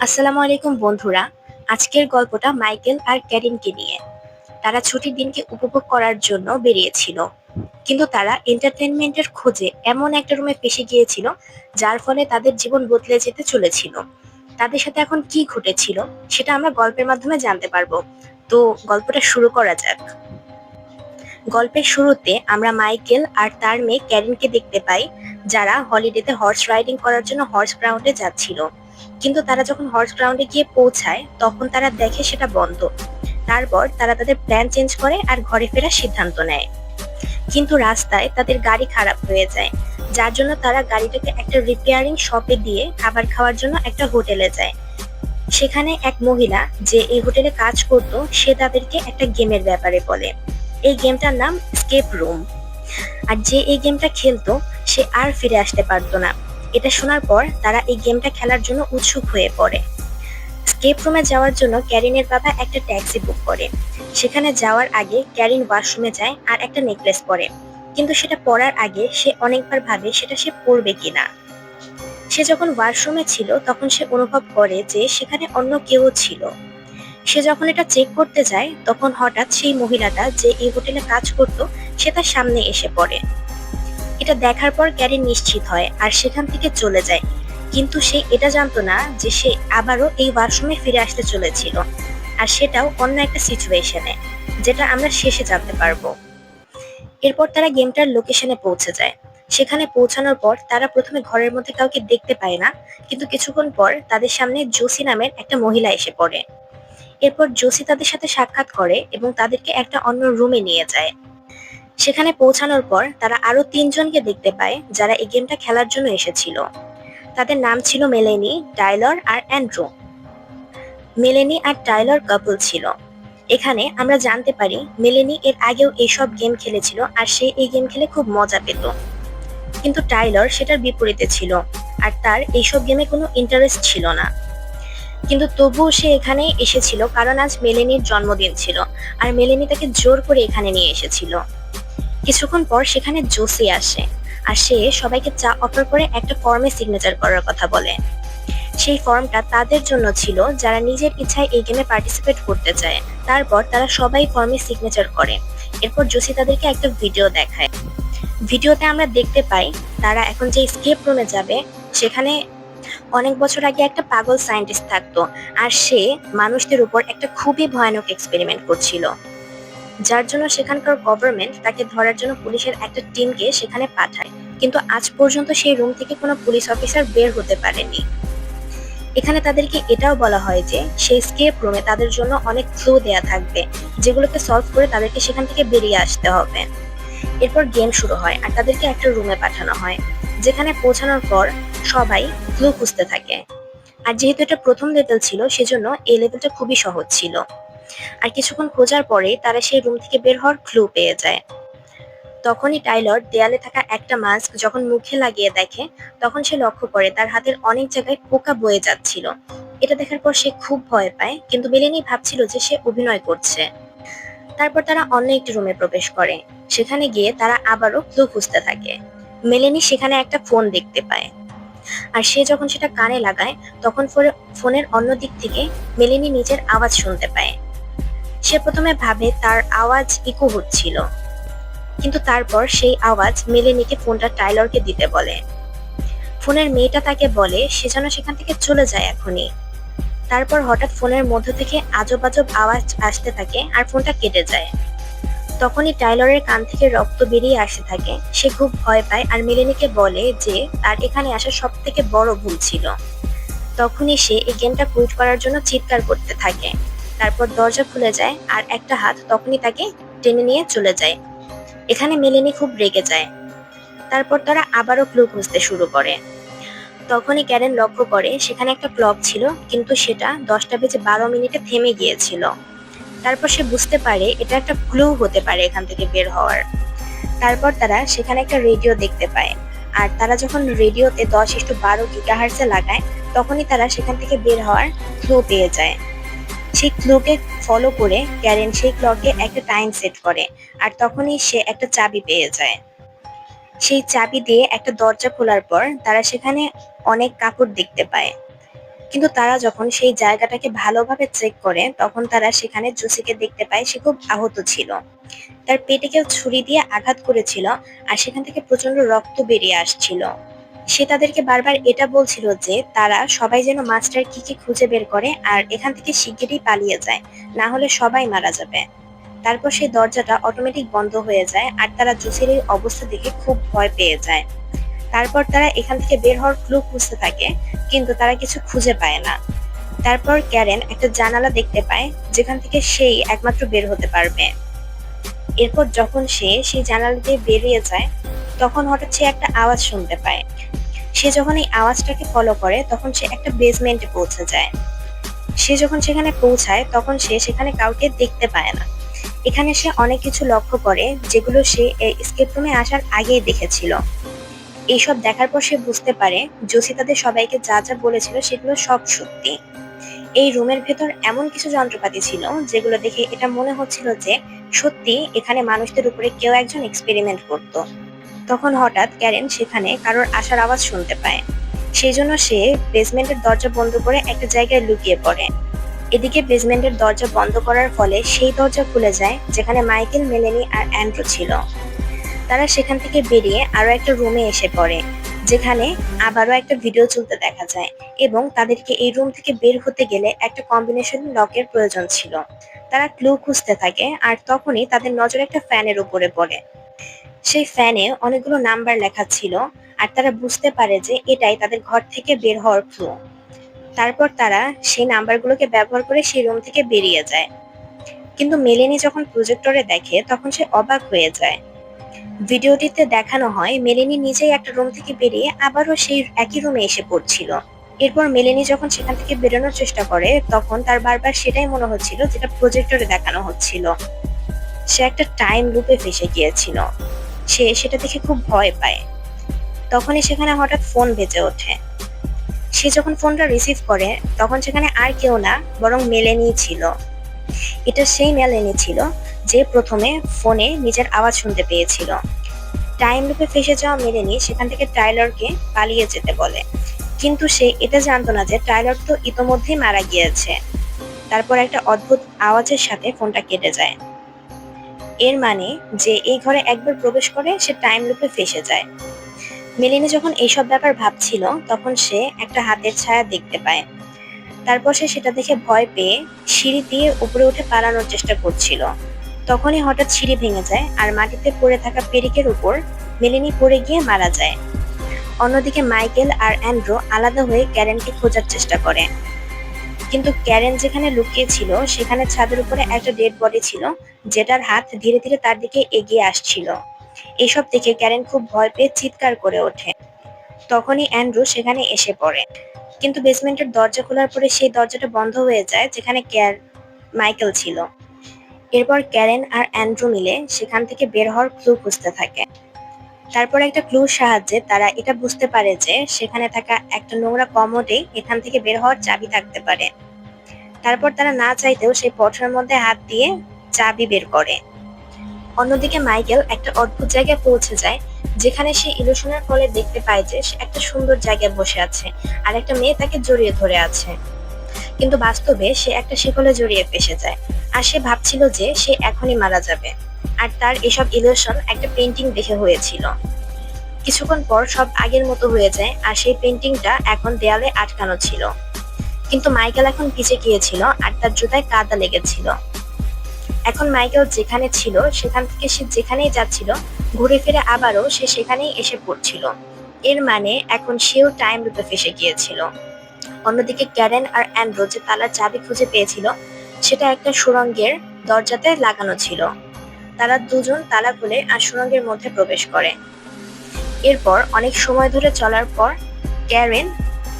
আসসালামু আলাইকুম বন্ধুরা। আজকের গল্পটা মাইকেল আর ক্যারিনকে নিয়ে। তারা ছুটির দিনকে উপভোগ করার জন্য বেরিয়েছিল। কিন্তু তারা এন্টারটেনমেন্টের খোঁজে এমন একটা রুমে ফেসে গিয়েছিল, যার ফলে তাদের জীবন বদলে যেতে চলেছিল। তাদের সাথে এখন কি ঘটেছিল, সেটা আমরা গল্পের মাধ্যমে জানতে পারব। তো গল্পটা শুরু করা যাক। গল্পের শুরুতে আমরা মাইকেল আর তার মেয়ে ক্যারিনকে দেখতে পাই, যারা হলিডেতে হর্স রাইডিং করার জন্য হর্স গ্রাউন্ডে যাচ্ছিল। কিন্তু তারা যখন হর্স গ্রাউন্ডে গিয়ে পৌঁছায়, তখন তারা দেখে সেটা বন্ধ। তারপর তারা তাদের প্ল্যান চেঞ্জ করে আর ঘরে ফেরার সিদ্ধান্ত নেয়। কিন্তু রাস্তায় তাদের গাড়ি খারাপ হয়ে যায়, যার জন্য তারা গাড়িটাকে একটা রিপেয়ারিং শপে দিয়ে খাবার খাওয়ার জন্য একটা হোটেলে যায়। সেখানে এক মহিলা যে এই হোটেলে কাজ করত, সে তাদেরকে একটা গেমের ব্যাপারে বলে। এই গেমটার নাম স্কেপ রুম আর যে এই গেমটা খেলতো, সে আর ফিরে আসতে পারতো না। এটা শোনার পর তারা এই গেমটা খেলার জন্য উৎসুক হয়ে পড়ে। স্কেপ রুমে যাওয়ার জন্য ক্যারিনের বাবা একটা ট্যাক্সি বুক করে। সেখানে যাওয়ার আগে ক্যারিন ওয়াশরুমে যায় আর একটা নেকলেস পরে। কিন্তু সেটা পরার আগে সে অনেকবার ভাবে সেটা সে পরবে কিনা। সে যখন ওয়াশরুমে ছিল, তখন সে অনুভব করে যে সেখানে অন্য কেউ ছিল। সে যখন এটা চেক করতে যায়, তখন হঠাৎ সেই মহিলাটা যে এই হোটেলে কাজ করত, সে তার সামনে এসে পড়ে। এটা দেখার পর ক্যারি নিশ্চিত হয় আর সেখান থেকে চলে যায়। কিন্তু সে এটা জানতো না যে সে আবারও এই ওয়াশরুমে ফিরে আসতে চলেছিল। আর সেটাও অন্য একটা সিচুয়েশনে যেটা আমরা শেষে জানতে পারব। এরপর তারা গেমটার লোকেশনে পৌঁছে যায়। সেখানে পৌঁছানোর পর তারা প্রথমে ঘরের মধ্যে কাউকে দেখতে পায় না, কিন্তু কিছুক্ষণ পর তাদের সামনে জোসি নামের একটা মহিলা এসে পড়ে। এরপর জোসি তাদের সাথে সাক্ষাৎ করে এবং তাদেরকে একটা অন্য রুমে নিয়ে যায়। সেখানে পৌঁছানোর পর তারা আরও তিনজনকে দেখতে পায় যারা এই গেমটা খেলার জন্য এসেছিল। তাদের নাম ছিল মেলেনি, টাইলর আর অ্যান্ড্রু। মেলেনি আর টাইলর কাপল ছিল। এখানে আমরা জানতে পারি মেলেনি এর আগেও এইসব গেম খেলেছিল আর সে এই গেম খেলে খুব মজা পেত। কিন্তু টাইলর সেটার বিপরীতে ছিল আর তার এইসব গেমে কোনো ইন্টারেস্ট ছিল না। কিন্তু তবুও সে এখানে এসেছিল কারণ আজ মেলেনির জন্মদিন ছিল আর মেলেনি তাকে জোর করে এখানে নিয়ে এসেছিল। কিছুক্ষণ পর সেখানে জোসি আসে আর সে সবাইকে চা অফার করে একটা ফর্মে সিগনেচার করার কথা বলে। সেই ফর্মটা তাদের জন্য ছিল যারা নিজের ইচ্ছায় এই গেমে পার্টিসিপেট করতে চায়। তারপর তারা সবাই ফর্মে সিগনেচার করে। এরপর জোসি তাদেরকে একটা ভিডিও দেখায়। ভিডিওতে আমরা দেখতে পাই, তারা এখন যে স্কেপ রুমে যাবে, সেখানে অনেক বছর আগে একটা পাগল সায়েন্টিস্ট থাকতো। আর সে মানুষদের উপর একটা খুবই ভয়ানক এক্সপেরিমেন্ট করছিল। যার জন্য সেখানকার গভর্নমেন্ট তাকে ধরার জন্য পুলিশের একটা টিমকে সেখানে পাঠায়। কিন্তু আজ পর্যন্ত সেই রুম থেকে কোনো পুলিশ অফিসার বের হতে পারেনি। এখানে তাদেরকে এটাও বলা হয় যে, সেই স্কেপ রুমে তাদের জন্য অনেক ক্লু দেয়া থাকবে, যেগুলোকে সলভ করে তাদেরকে সেখান থেকে বেরিয়ে আসতে হবে। এরপর গেম শুরু হয় আর তাদেরকে একটা রুমে পাঠানো হয়, যেখানে পৌঁছানোর পর সবাই ক্লু খুঁজতে থাকে। আর যেহেতু এটা প্রথম লেভেল ছিল, সেজন্য এই লেভেলটা খুবই সহজ ছিল। আর কিছুক্ষণ খোঁজার পরে তারা সেই রুম থেকে বের হওয়ার ক্লু পেয়ে যায়। তখনই টাইলর দেয়ালে থাকা একটা মাস্ক যখন মুখে লাগিয়ে দেখে, তখন সে লক্ষ্য করে তার হাতের অনেক জায়গায় পোকা বয়ে যাচ্ছিল। এটা দেখার পর সে খুব ভয় পায়, কিন্তু মেলেনি ভাবছিল যে সে অভিনয় করছে। তারপর তারা অন্য একটি রুমে প্রবেশ করে। সেখানে গিয়ে তারা আবারও ক্লু খুঁজতে থাকে। মেলেনি সেখানে একটা ফোন দেখতে পায়। আর সে যখন সেটা কানে লাগায়, তখন ফোনের অন্য দিক থেকে মেলেনি নিজের আওয়াজ শুনতে পায়। সে প্রথমে ভাবে তার আওয়াজ ইকো হচ্ছিল। কিন্তু তারপর সেই আওয়াজ মেলেনিকে ফোনটা টাইলরকে দিতে বলে। ফোনের মেয়েটা তাকে বলে, সে যেন সেখান থেকে চলে যায় এখনই। তারপর হঠাৎ ফোনের মধ্য থেকে আজব আজব আওয়াজ আসতে থাকে আর ফোনটা কেটে যায়। তখনই টাইলরের কান থেকে রক্ত বেরিয়ে আসতে থাকে। সে খুব ভয় পায় আর মেলেনিকে বলে যে, তার এখানে আসা সব থেকে বড় ভুল ছিল। তখনই সে এই গেমটা কুইট করার জন্য চিৎকার করতে থাকে। তারপর দরজা খুলে যায় আর একটা হাত তখনই তাকে টেনে নিয়ে চলে যায়। এখানে মেলেনি খুব রেগে যায়। তারপর তারা আবারও ক্লু খুঁজতে শুরু করে। তখনই ক্যারেন লক্ষ্য করে সেখানে একটা ক্লক ছিল, কিন্তু সেটা দশটা বেজে বারো মিনিটে থেমে গিয়েছিল। তারপর সে বুঝতে পারে এটা একটা ক্লু হতে পারে এখান থেকে বের হওয়ার। তারপর তারা সেখানে একটা রেডিও দেখতে পায়। আর তারা যখন রেডিওতে দশ ইস্টু বারো গিগাহার্সে লাগায়, তখনই তারা সেখান থেকে বের হওয়ার ক্লু পেয়ে যায়। সেই ক্লুকে ফলো করে ক্যারেন সেই ক্লকে একটা টাইম সেট করে আর তখনই সে একটা চাবি পেয়ে যায়। সেই চাবি দিয়ে একটা দরজা খোলার পর তারা সেখানে অনেক কাপড় দেখতে পায়। কিন্তু তারা যখন সেই জায়গাটাকে ভালোভাবে চেক করে, তখন তারা সেখানে জুসিকে দেখতে পায়, সে খুব আহত ছিল। তার পেটে কেউ ছুরি দিয়ে আঘাত করেছিল আর সেখান থেকে প্রচণ্ড রক্ত বেরিয়ে আসছিল। সে তাদেরকে বারবার এটা বলছিল যে তারা সবাই যেন মাস্টার কি কি খুঁজে বের করে আর এখান থেকে শিগগিরই পালিয়ে যায়, না হলে সবাই মারা যাবে। তারপর সেই দরজাটা অটোমেটিক বন্ধ হয়ে যায় আর তারা জুসির এই অবস্থা দেখে খুব ভয় পেয়ে যায়। তারপর তারা এখান থেকে বের হওয়ার ক্লু খুঁজতে থাকে, কিন্তু তারা কিছু খুঁজে পায় না। তারপর ক্যারেন একটা জানালা দেখতে পায়, যেখান থেকে সেই একমাত্র বের হতে পারবে। এরপর যখন সে সেই জানালা দিয়ে বেরিয়ে যায় তখন হঠাৎ সে একটা আওয়াজ শুনতে পায়। সে যখন এই আওয়াজটাকে ফলো করে, তখন সে একটা বেসমেন্টে পৌঁছে যায়। সে যখন সেখানে পৌঁছায়, তখন সে সেখানে কাউকে দেখতে পায় না। এখানে সে অনেক কিছু লক্ষ্য করে, যেগুলো সে স্কেপ রুমে আসার আগেই দেখেছিল। এইসব দেখার পর সে বুঝতে পারে জোসি তাদের সবাইকে যা যা বলেছিল সেগুলো সব সত্যি। এই রুমের ভেতর এমন কিছু যন্ত্রপাতি ছিল, যেগুলো দেখে এটা মনে হচ্ছিল যে সত্যি এখানে মানুষদের উপরে কেউ একজন এক্সপেরিমেন্ট করত। তখন হঠাৎ ক্যারেন সেখানে কারোর আসার আওয়াজ শুনতে পায়। সেই জন্য সে বেসমেন্টের দরজা বন্ধ করে একটা জায়গায় লুকিয়ে পড়ে। এদিকে বেসমেন্টের দরজা বন্ধ করার ফলে সেই দরজা খুলে যায়, যেখানে মাইকেল, মেলেনি আর অ্যান্ড্রু ছিল। তারা সেখান থেকে বেরিয়ে আরও একটা রুমে এসে পড়ে, যেখানে আবারও একটা ভিডিও চলতে দেখা যায় এবং তাদেরকে এই রুম থেকে বের হতে গেলে একটা কম্বিনেশন লকের প্রয়োজন ছিল। তারা ক্লু খুঁজতে থাকে আর তখনই তাদের নজর একটা ফ্যানের উপরে পড়ে। সেই ফ্যানে অনেকগুলো নাম্বার লেখা ছিল আর তারা বুঝতে পারে যে এটাই তাদের ঘর থেকে বের হওয়ার ক্লু তারপর তারা সেই নাম্বারগুলোকে ব্যবহার করে সেই রুম থেকে বেরিয়ে যায়। কিন্তু মেলেনি যখন প্রজেক্টরে দেখে, তখন সে অবাক হয়ে যায়। ভিডিওটিতে দেখানো হয়, মেলেনি নিজেই একটা রুম থেকে বেরিয়ে আবারও সেই একই রুমে এসে পড়ছিল। এরপর মেলেনি যখন সেখান থেকে বেরোনোর চেষ্টা করে, তখন তার বারবার সেটাই মনে হচ্ছিল যেটা প্রজেক্টরে দেখানো হচ্ছিল। সে একটা টাইম লুপে ফেসে গিয়েছিল। সে সেটা দেখে খুব ভয় পায়। তখনই সেখানে হঠাৎ ফোন বেজে ওঠে। সে যখন ফোনটা রিসিভ করে, তখন সেখানে আর কেউ না, বরং মেলেনি ছিল। এটা সেই মেলেনি ছিল, যে প্রথমে ফোনে নিজের আওয়াজ শুনতে পেয়েছিল। টাইম লুপে ফেসে যাওয়া মেলেনি সেখান থেকে টাইলরকে পালিয়ে যেতে বলে। কিন্তু সে এটা জানতো না যে টাইলর তো ইতোমধ্যেই মারা গিয়েছে। তারপর একটা অদ্ভুত আওয়াজের সাথে ফোনটা কেটে যায়। এর মানে যে এই ঘরে একবার প্রবেশ করে সে টাইম লুপে ফেসে যায়। মেলিনি যখন এইসব ব্যাপার ভাবছিল, তখন সে একটা হাতের ছায়া দেখতে পায়। তারপর সে সেটা দেখে ভয় পেয়ে সিঁড়ি দিয়ে উপরে উঠে পালানোর চেষ্টা করছিল। তখনই হঠাৎ সিঁড়ি ভেঙে যায় আর মাটিতে পড়ে থাকা পেরিকের উপর মেলিনি পড়ে গিয়ে মারা যায়। অন্যদিকে মাইকেল আর অ্যান্ড্রো আলাদা হয়ে ক্যারেনকে খোঁজার চেষ্টা করে। কিন্তু ক্যারেন যেখানে লুকিয়ে ছিল সেখানে ছাদের উপরে একটা ডেড বডি ছিল, যেটার হাত ধীরে ধীরে তার দিকে এগিয়ে আসছিল। এসব দেখে ক্যারেন খুব ভয় পেয়ে চিৎকার করে ওঠে। তখনই অ্যান্ড্রু সেখানে এসে পড়ে। কিন্তু বেসমেন্টের দরজা খোলার পরে সেই দরজাটা বন্ধ হয়ে যায়, যেখানে ক্যার, মাইকেল ছিল। এরপর ক্যারেন আর অ্যান্ড্রু মিলে সেখান থেকে বের হওয়ার ক্লু খুঁজতে থাকে। তারপর একটা ক্লুর সাহায্যে তারা এটা বুঝতে পারে যে সেখানে থাকা একটা নোংরা কমোডে এখান থেকে বের হওয়ার চাবি থাকতে পারে। তারপর তারা না চাইতেও সেই পটরের মধ্যে হাত দিয়ে চাবি বের করে। অন্যদিকে মাইকেল একটা অদ্ভুত জায়গায় পৌঁছে যায়, যেখানে সে ইলুশনের ফলে দেখতে পায় যে সে একটা সুন্দর জায়গায় বসে আছে আর একটা মেয়ে তাকে জড়িয়ে ধরে আছে। কিন্তু বাস্তবে সে একটা শিকলে জড়িয়ে ফেসে যায় আর সে ভাবছিল যে সে এখনই মারা যাবে। আর তার এসব ইলুশন একটা পেন্টিং দেখে হয়েছিল। কিছুক্ষণ পর সব আগের মতো হয়ে যায় আর সেই পেন্টিংটা এখন দেয়ালে আটকানো ছিল। কিন্তু মাইকেল এখন পিছে গিয়েছিল আর তার জুতায় কাদা লেগেছিল। এখন মাইকেল যেখানে ছিল, সেখান থেকে সে যেখানেই যাচ্ছিল, ঘুরে ফিরে আবারও সে সেখানেই এসে পড়ছিল। এর মানে এখন সেও টাইম রূপে ফেসে গিয়েছিল। অন্যদিকে ক্যারেন আর অ্যান্ড্রো যে তালার চাবি খুঁজে পেয়েছিল, সেটা একটা সুরঙ্গের দরজাতে লাগানো ছিল। তারা দুজন তালা খুলে আর সুরঙ্গের মধ্যে প্রবেশ করে। এরপর অনেক সময় ধরে চলার পর ক্যারেন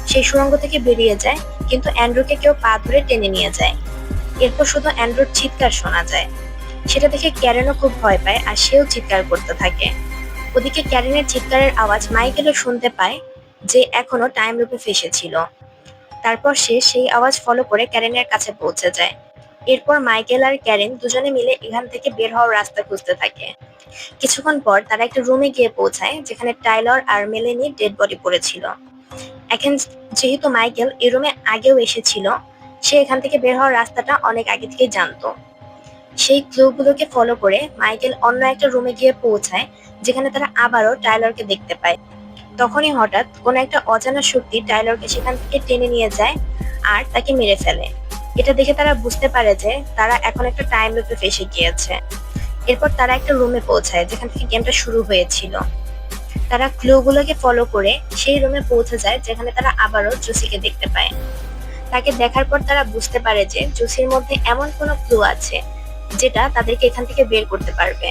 সেই সুরঙ্গ থেকে বেরিয়ে যায়, কিন্তু অ্যান্ড্রুকে কেউ পা ধরে টেনে নিয়ে যায়। এরপর শুধু অ্যান্ড্রুর চিৎকার শোনা যায়। সেটা দেখে ক্যারেনও খুব ভয় পায় আর সেও চিৎকার করতে থাকে। ওদিকে ক্যারেনের চিৎকারের আওয়াজ মাইকেলও শুনতে পায় যে এখনও টাইম রূপে ফেসেছিল। তারপর সে সেই আওয়াজ ফলো করে ক্যারেনের কাছে পৌঁছে যায়। এরপর মাইকেল আর ক্যারেন দুজনে মিলে এখান থেকে বের হওয়ার রাস্তা খুঁজতে থাকে। কিছুক্ষণ পর তারা একটা রুমে গিয়ে পৌঁছায়, যেখানে টাইলর আর মেলেনি ডেড বডি পড়েছিল। এখন যেহেতু মাইকেল এই রুমে আগেও এসেছিল, সে এখান থেকে বের হওয়ার রাস্তাটা অনেক আগে থেকে জানতো। সেই ক্লুগুলোকে ফলো করে মাইকেল অন্য একটা রুমে গিয়ে পৌঁছায়, যেখানে তারা আবারও টাইলারকে দেখতে পায়। তখনই হঠাৎ কোনো একটা অজানা শক্তি টাইলারকে সেখান থেকে টেনে নিয়ে যায় আর তাকে মেরে ফেলে। এটা দেখে তারা বুঝতে পারে যে তারা এখন একটা টাইম লুপে ফেসে গিয়েছে। এরপর তারা একটা রুমে পৌঁছায়, যেখান থেকে গেমটা শুরু হয়েছিল। তারা ক্লুগুলোকে ফলো করে সেই রুমে পৌঁছে যায়, যেখানে তারা আবারও জুসিকে দেখতে পায়। তাকে দেখার পর তারা বুঝতে পারে যে জুসির মধ্যে এমন কোনো ক্লু আছে, যেটা তাদেরকে এখান থেকে বের করতে পারবে।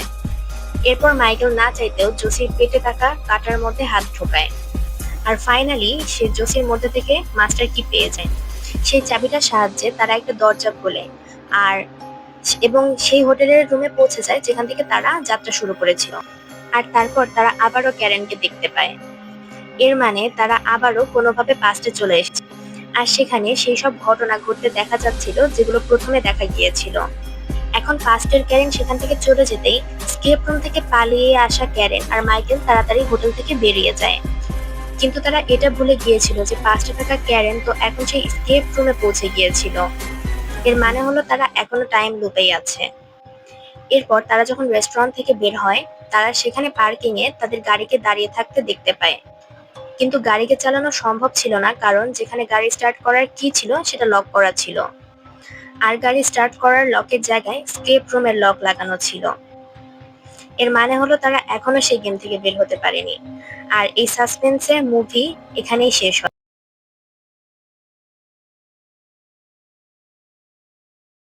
এরপর মাইকেল না চাইতেও জোসির পেটে থাকা কাটার মধ্যে হাত ঢোকায়। আর ফাইনালি সে জোসির মধ্যে থেকে মাস্টার কি পেয়ে যায়। সেই চাবিটার সাহায্যে তারা একটা দরজা খোলে। আর এবং সেই হোটেলের রুমে পৌঁছে যায়, যেখান থেকে তারা যাত্রা শুরু করেছিল। আর তারপর তারা আবারও ক্যারেনকে দেখতে পায়। এর মানে তারা আবারও কোনোভাবে পাস্টে চলে এসেছে। আর সেখানে সেই সব ঘটনা ঘটতে দেখা যাচ্ছিল, যেগুলো প্রথমে দেখা গিয়েছিল। এখন পাস্টের ক্যারেন সেখান থেকে চলে যেতেই স্কেপ রুম থেকে পালিয়ে আসা ক্যারেন আর মাইকেল তাড়াতাড়ি হোটেল থেকে বেরিয়ে যায়। কিন্তু তারা এটা ভুলে গিয়েছিল যে পাঁচটা থাকা ক্যারেন তো এখন সেই স্কেপ রুমে পৌঁছে গিয়েছিল। এর মানে হলো তারা এখনও টাইম লুপেই আছে। এরপর তারা যখন রেস্টুরেন্ট থেকে বের হয়, তারা সেখানে পার্কিং এ তাদের গাড়িকে দাঁড়িয়ে থাকতে দেখতে পায়। কিন্তু গাড়িকে চালানো সম্ভব ছিল না কারণ যেখানে গাড়ি স্টার্ট করার কি ছিল সেটা লক করা ছিল। আর গাড়ি স্টার্ট করার লকের জায়গায় স্কেপ রুমের লক লাগানো ছিল। এর মানে হলো তারা এখনও সেই গেম থেকে বের হতে পারেনি। আর এই সাসপেন্সের মুভি এখানেই শেষ হয়।